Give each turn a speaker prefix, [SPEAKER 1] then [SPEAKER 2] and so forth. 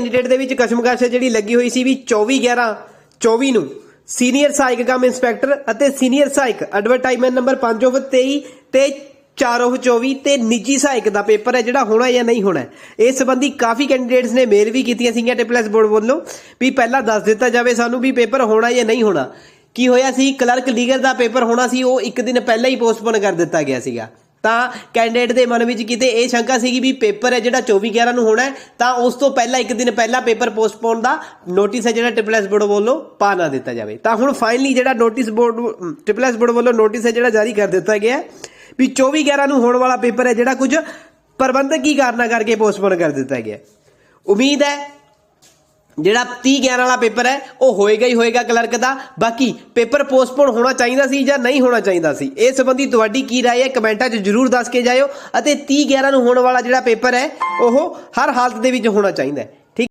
[SPEAKER 1] Candidate ਦੇ ਵਿੱਚ ਕਸ਼ਮਕਸ਼ ਜਿਹੜੀ ਲੱਗੀ ਹੋਈ ਸੀ ਵੀ 24 11 24 ਨੂੰ ਸੀਨੀਅਰ ਸਹਾਇਕ ਕਮ ਇੰਸਪੈਕਟਰ ਅਤੇ ਸੀਨੀਅਰ ਸਹਾਇਕ ਐਡਵਰਟਾਈਜ਼ਮੈਂਟ ਨੰਬਰ 5 of 23 ਤੇ 4 of 24 ਤੇ ਨਿੱਜੀ ਸਹਾਇਕ ਦਾ ਪੇਪਰ ਹੈ ਜਿਹੜਾ ਹੋਣਾ ਜਾਂ ਨਹੀਂ ਹੋਣਾ ਇਸ ਸੰਬੰਧੀ ਕਾਫੀ ਕੈਂਡੀਡੇਟਸ ਨੇ ਮੇਲ ਵੀ ਕੀਤੀਆਂ ਸੀਗੀਆਂ ਟਿਪਲੈਸ ਬੋਰਡ ਵੱਲੋਂ ਵੀ ਪਹਿਲਾਂ ਦੱਸ ਦਿੱਤਾ ਜਾਵੇ ਸਾਨੂੰ ਵੀ ਪੇਪਰ ਹੋਣਾ ਜਾਂ ਨਹੀਂ ਹੋਣਾ। ਕੀ ਹੋਇਆ ਸੀ? ਕਲਰਕ ਲੀਗਲ ਦਾ ਪੇਪਰ ਹੋਣਾ ਸੀ, ਉਹ ਇੱਕ ਦਿਨ ਪਹਿਲਾਂ ਹੀ ਪੋਸਟਪੋਨ ਕਰ ਦਿੱਤਾ ਗਿਆ ਸੀਗਾ। ਤਾਂ ਕੈਂਡੀਡੇਟ ਦੇ ਮਨ ਵਿੱਚ ਕਿਤੇ ਇਹ ਸ਼ੰਕਾ ਸੀਗੀ ਵੀ ਪੇਪਰ ਹੈ ਜਿਹੜਾ 24 11 ਨੂੰ ਹੋਣਾ ਹੈ, ਤਾਂ ਉਸ ਤੋਂ ਪਹਿਲਾਂ, ਇੱਕ ਦਿਨ ਪਹਿਲਾਂ ਪੇਪਰ ਪੋਸਟਪੋਨ ਦਾ ਨੋਟਿਸ ਹੈ ਜਿਹੜਾ ਟ੍ਰਿਪਲ ਐਸ ਬੋਰਡ ਵੱਲੋਂ ਪਾ ਨਾ ਦਿੱਤਾ ਜਾਵੇ। ਤਾਂ ਹੁਣ ਫਾਈਨਲੀ ਜਿਹੜਾ notice board triple S board ਵੱਲੋਂ ਨੋਟਿਸ ਹੈ ਜਿਹੜਾ ਜਾਰੀ ਕਰ ਦਿੱਤਾ ਗਿਆ ਹੈ ਵੀ 24 11 ਨੂੰ ਹੋਣ ਵਾਲਾ ਪੇਪਰ ਹੈ ਜਿਹੜਾ ਕੁਝ ਪ੍ਰਬੰਧਕੀ ਕਾਰਨਾਂ ਕਰਕੇ ਪੋਸਟਪੋਨ ਕਰ ਦਿੱਤਾ ਗਿਆ ਉਮੀਦ ਹੈ ਜਿਹੜਾ 30 11 ਵਾਲਾ ਪੇਪਰ ਹੈ ਉਹ ਹੋਏਗਾ ਹੀ ਹੋਏਗਾ ਕਲਰਕ ਦਾ ਬਾਕੀ ਪੇਪਰ ਪੋਸਟਪੋਨ ਹੋਣਾ ਚਾਹੀਦਾ ਸੀ ਜਾਂ ਨਹੀਂ ਹੋਣਾ ਚਾਹੀਦਾ ਸੀ ਇਸ ਸੰਬੰਧੀ ਤੁਹਾਡੀ ਕੀ رائے ਹੈ ਕਮੈਂਟਾਂ 'ਚ ਜਰੂਰ ਦੱਸ ਕੇ ਜਾਇਓ ਅਤੇ 30 11 ਨੂੰ ਹੋਣ ਵਾਲਾ ਜਿਹੜਾ ਪੇਪਰ ਹੈ ਉਹ ਹਰ ਹਾਲਤ ਦੇ ਵਿੱਚ ਹੋਣਾ ਚਾਹੀਦਾ ਹੈ